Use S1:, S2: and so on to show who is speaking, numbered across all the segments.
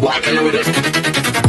S1: walking with it.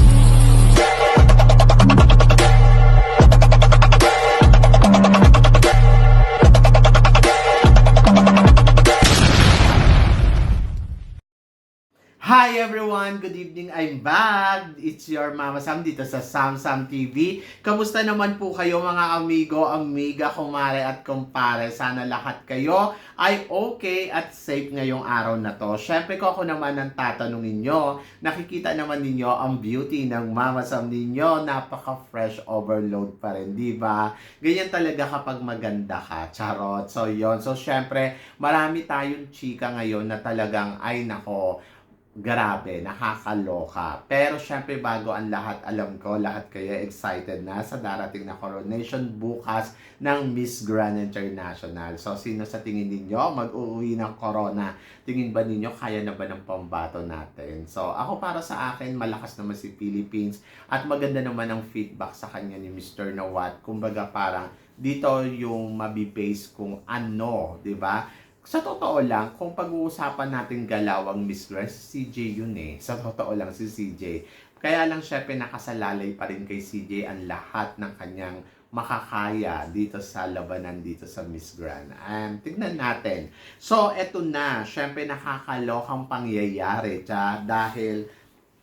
S2: Hi everyone! Good evening! I'm back! It's your Mama Sam dito sa Sam Sam TV. Kamusta naman po kayo mga amigo, amiga, kumare at kumpare? Sana lahat kayo ay okay at safe ngayong araw na to. Siyempre ko ako naman ang tatanungin nyo. Nakikita naman ninyo ang beauty ng Mama Sam ninyo. Napaka-fresh overload pa rin, di ba? Ganyan talaga kapag maganda ka. Charot. So yon So syempre, marami tayong chika ngayon na talagang ay nako grabe, nakakaloka. Pero syempre bago ang lahat, alam ko, lahat kayo excited na sa darating na coronation bukas ng Miss Grand International. So, sino sa tingin ninyo mag-uuwi ng corona? Tingin ba ninyo kaya na ba ng pambato natin? So, ako para sa akin, malakas naman si Philippines at maganda naman ang feedback sa kanya ni Mr. Nawat. Kumbaga parang dito yung mabibase kung ano, di ba? Sa totoo lang, kung pag-uusapan natin galawang Miss Grand, si CJ yun eh. Sa totoo lang si CJ. Kaya lang syempre nakasalalay pa rin kay CJ ang lahat ng kanyang makakaya dito sa labanan dito sa Miss Grand. And tignan natin. So, eto na. Syempre nakakalokang pangyayari. Tsa, dahil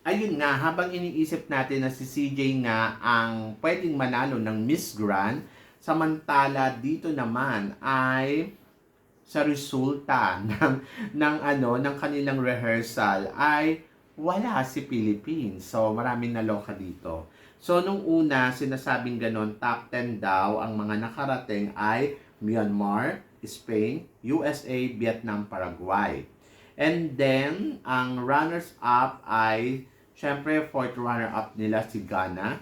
S2: ayun nga, habang iniisip natin na si CJ nga ang pwedeng manalo ng Miss Grand, samantala dito naman ay sa resulta ng ng ano ng kanilang rehearsal ay wala si Philippines. So maraming naloka dito. So nung una sinasabing ganon top 10 daw ang mga nakarating ay Myanmar, Spain, USA, Vietnam, Paraguay. And then ang runners up ay syempre fourth runner up nila si Ghana,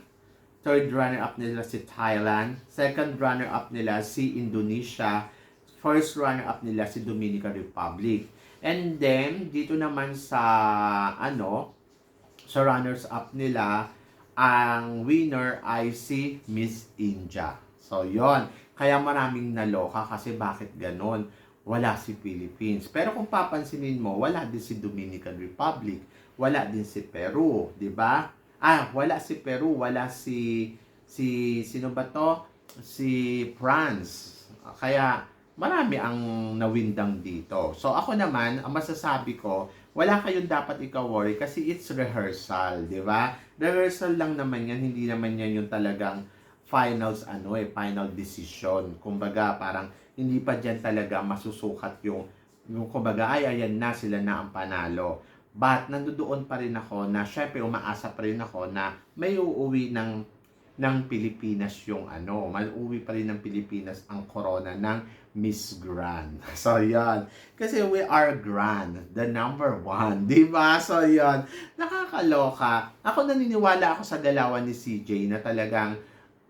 S2: third runner up nila si Thailand, second runner up nila si Indonesia, first runner-up nila si Dominican Republic. And then, dito naman sa, ano, sa runners-up nila, ang winner ay si Miss India. So, yon Kaya maraming naloka kasi bakit ganon? Wala si Philippines. Pero kung papansinin mo, wala din si Dominican Republic. Wala din si Peru, di ba? Ah, wala si Peru, wala si si sino ba to? Si France. Kaya marami ang nawindang dito. So ako naman, ang masasabi ko, wala kayong dapat ikaw-worry kasi it's rehearsal, di ba? Rehearsal lang naman yan, hindi naman yan yung talagang finals ano eh, final decision. Kumbaga parang hindi pa dyan talaga masusukat yung, yung kumbaga ay ayan na sila na ang panalo. But nandoon pa rin ako na syempre umaasa pa rin ako na may uuwi ng ng Pilipinas yung ano, maluwi pa rin ng Pilipinas ang corona ng Miss Grand. So, yan. Kasi we are grand, the number one. Di ba? So, yan. Nakakaloka. Ako naniniwala ako sa galawan ni CJ na talagang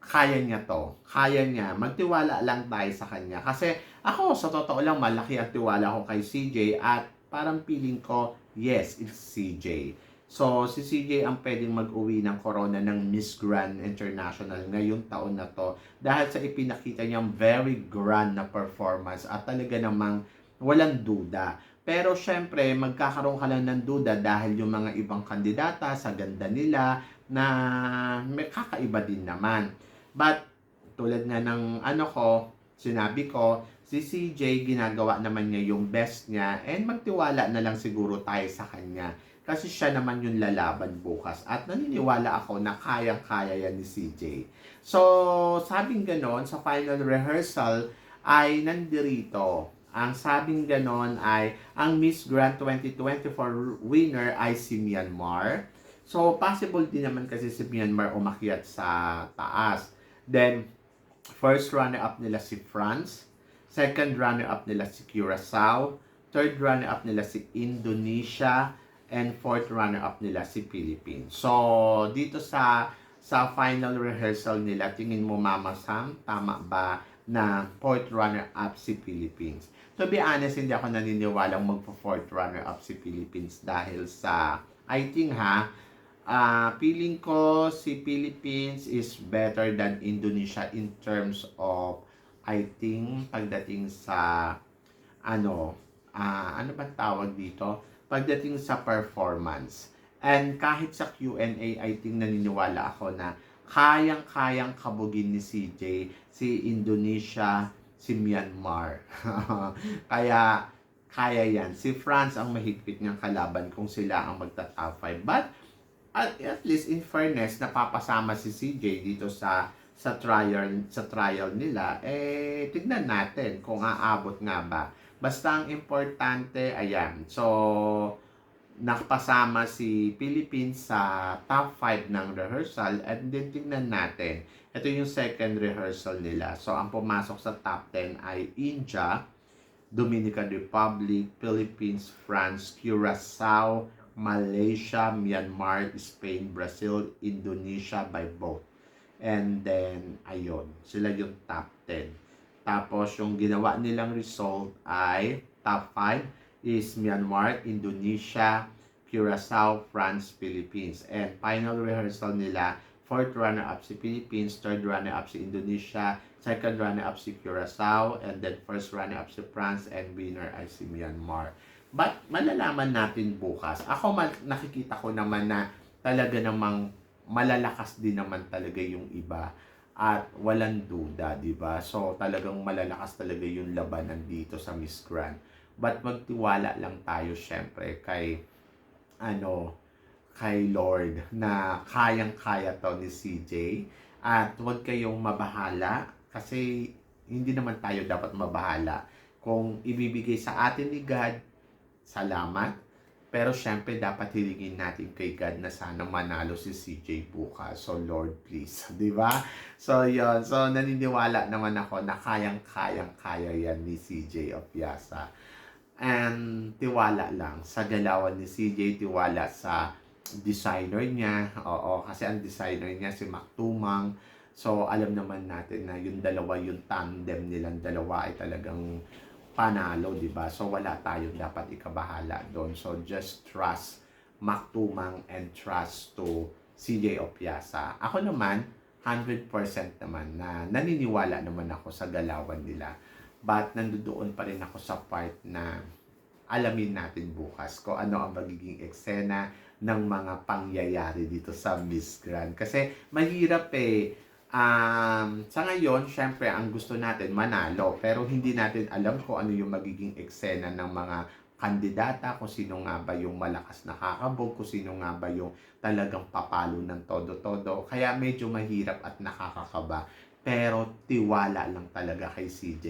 S2: kaya niya to. Kaya niya. Magtiwala lang tayo sa kanya. Kasi ako, sa totoo lang, malaki ang tiwala ko kay CJ at parang feeling ko, yes, it's CJ. So, si CJ ang pwedeng mag-uwi ng corona ng Miss Grand International ngayong taon na to dahil sa ipinakita niyang very grand na performance at talaga namang walang duda. Pero syempre, magkakaroon ka lang ng duda dahil yung mga ibang kandidata sa ganda nila na may kakaiba din naman. But, tulad nga ng ano ko, sinabi ko, si CJ ginagawa naman niya yung best niya and magtiwala na lang siguro tayo sa kanya kasi siya naman yung lalaban bukas. At naniniwala ako na kayang-kaya yan ni CJ. So, sabing ganon, sa final rehearsal ay nandirito. Ang sabing ganon ay ang Miss Grand 2024 winner ay si Myanmar. So, possible din naman kasi si Myanmar umakyat sa taas. Then, first runner-up nila si France. Second runner-up nila si Curacao. Third runner-up nila si Indonesia and fourth runner-up nila si Philippines. So, dito sa sa final rehearsal nila, tingin mo Mama Sam, tama ba na fourth runner-up si Philippines? To be honest, hindi ako naniniwalang magpo-fourth runner-up si Philippines dahil sa, I think ha, uh, feeling ko si Philippines is better than Indonesia in terms of, I think, pagdating sa, ano, uh, ano ba tawag dito? Pagdating sa performance. And kahit sa Q&A, I think naniniwala ako na kayang-kayang kabugin ni CJ si Indonesia, si Myanmar. Kaya kaya yan. Si France ang mahigpit niyang kalaban kung sila ang magta-top 5. But at, at least in fairness, napapasama si CJ dito sa sa trial sa trial nila eh tignan natin kung aabot nga ba basta ang importante ayan so nakapasama si Philippines sa top 5 ng rehearsal and then tingnan natin ito yung second rehearsal nila so ang pumasok sa top 10 ay India Dominican Republic, Philippines, France, Curacao, Malaysia, Myanmar, Spain, Brazil, Indonesia by both. And then, ayun, sila yung top 10. Tapos, yung ginawa nilang result ay top 5 is Myanmar, Indonesia, Curacao, France, Philippines. And final rehearsal nila, fourth runner-up si Philippines, third runner-up si Indonesia, second runner-up si Curacao, and then first runner-up si France, and winner ay si Myanmar. But malalaman natin bukas. Ako nakikita ko naman na talaga namang malalakas din naman talaga yung iba at walang duda, 'di ba? So talagang malalakas talaga yung labanan dito sa Miss Grand. But magtiwala lang tayo syempre kay ano kay Lord na kayang-kaya to ni CJ at huwag kayong mabahala kasi hindi naman tayo dapat mabahala kung ibibigay sa atin ni God salamat pero syempre dapat hilingin natin kay God na sana manalo si CJ bukas. So Lord please, 'di ba? So 'yon. So naniniwala naman ako na kayang-kayang kaya yan ni CJ Opiasa. And tiwala lang sa galawan ni CJ, tiwala sa designer niya. Oo, kasi ang designer niya si Mac Tumang. So alam naman natin na yung dalawa, yung tandem nilang dalawa ay talagang panalo, di ba? So wala tayong dapat ikabahala doon. So just trust Mac Tumang and trust to CJ Opiasa. Ako naman, 100% naman na naniniwala naman ako sa galawan nila. But nandoon pa rin ako sa part na alamin natin bukas kung ano ang magiging eksena ng mga pangyayari dito sa Miss Grand. Kasi mahirap eh. Um, sa ngayon, syempre, ang gusto natin manalo. Pero hindi natin alam kung ano yung magiging eksena ng mga kandidata, kung sino nga ba yung malakas nakakabog, kung sino nga ba yung talagang papalo ng todo-todo. Kaya medyo mahirap at nakakakaba. Pero tiwala lang talaga kay CJ.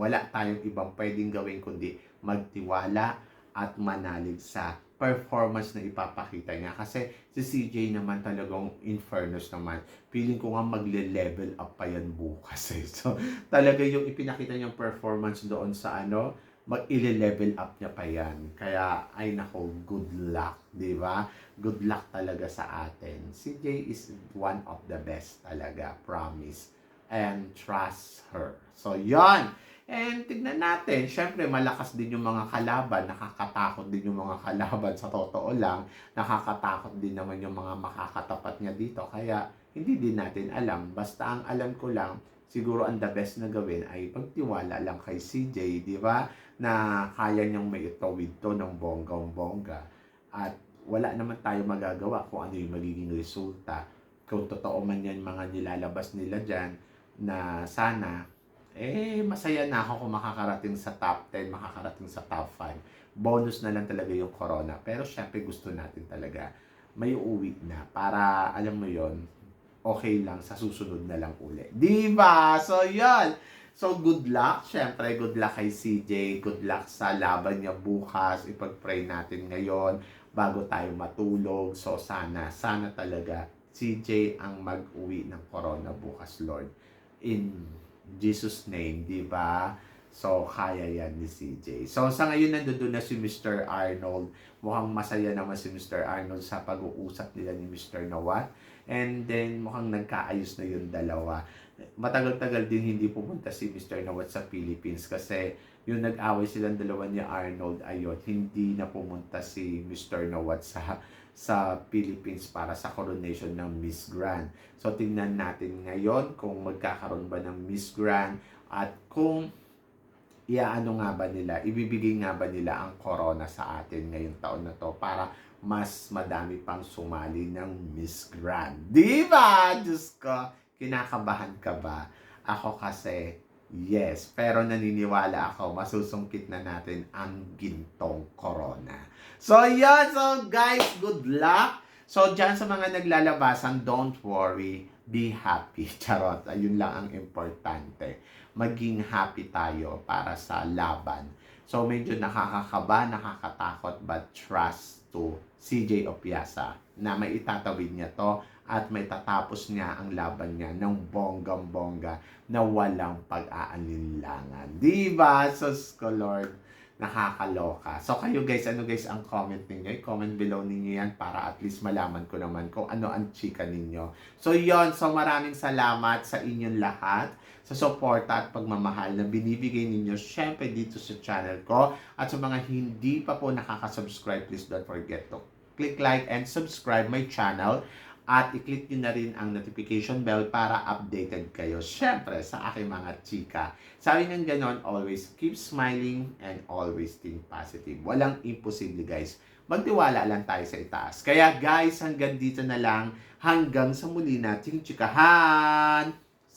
S2: Wala tayong ibang pwedeng gawin kundi magtiwala at manalig sa performance na ipapakita niya. Kasi si CJ naman talagang in fairness naman, feeling ko nga magle-level up pa yan bukas eh. So talaga yung ipinakita niyang performance doon sa ano, mag level up niya pa yan. Kaya ay nako, good luck, di ba? Good luck talaga sa atin. CJ is one of the best talaga, promise. And trust her. So, yon And tignan natin, syempre malakas din yung mga kalaban, nakakatakot din yung mga kalaban sa totoo lang, nakakatakot din naman yung mga makakatapat niya dito. Kaya hindi din natin alam. Basta ang alam ko lang, siguro ang the best na gawin ay pagtiwala lang kay CJ, di ba? Na kaya niyang may itawid to ng bonggang-bongga. At wala naman tayo magagawa kung ano yung magiging resulta. Kung totoo man yan mga nilalabas nila dyan, na sana eh, masaya na ako kung makakarating sa top 10, makakarating sa top 5. Bonus na lang talaga yung corona. Pero syempre gusto natin talaga may uuwi na para, alam mo yon okay lang sa susunod na lang uli. Di ba? So, yon So, good luck. Syempre, good luck kay CJ. Good luck sa laban niya bukas. Ipag-pray natin ngayon bago tayo matulog. So, sana, sana talaga CJ ang mag-uwi ng corona bukas, Lord. In Jesus name, di ba? So, kaya yan ni CJ. So, sa ngayon, nandoon na si Mr. Arnold. Mukhang masaya naman si Mr. Arnold sa pag-uusap nila ni Mr. Nawat. And then, mukhang nagkaayos na yung dalawa. Matagal-tagal din hindi pumunta si Mr. Nawat sa Philippines kasi yung nag-away silang dalawa ni Arnold ayot, hindi na pumunta si Mr. Nawat sa sa Philippines para sa coronation ng Miss Grand. So tingnan natin ngayon kung magkakaroon ba ng Miss Grand at kung iaano nga ba nila, ibibigay nga ba nila ang corona sa atin ngayong taon na to para mas madami pang sumali ng Miss Grand. Di ba? Diyos ko, kinakabahan ka ba? Ako kasi, yes. Pero naniniwala ako, masusungkit na natin ang gintong corona. So, yan. So, guys, good luck. So, dyan sa mga naglalabasan, don't worry. Be happy. Charot. Ayun lang ang importante. Maging happy tayo para sa laban. So, medyo nakakakaba, nakakatakot, but trust to CJ Opiasa na may itatawid niya to at may tatapos niya ang laban niya ng bonggang-bongga na walang pag-aalinlangan. Di ba? Sus ko, Lord, nakakaloka. So, kayo guys, ano guys ang comment ninyo? I-comment below ninyo yan para at least malaman ko naman kung ano ang chika ninyo. So, yon So, maraming salamat sa inyong lahat sa suporta at pagmamahal na binibigay ninyo syempre dito sa channel ko. At sa mga hindi pa po nakaka-subscribe, please don't forget to click like and subscribe my channel at i-click nyo na rin ang notification bell para updated kayo. Syempre, sa aking mga chika. Sabi ng ganon, always keep smiling and always think positive. Walang imposible, guys. Magtiwala lang tayo sa itaas. Kaya, guys, hanggang dito na lang. Hanggang sa muli nating chikahan.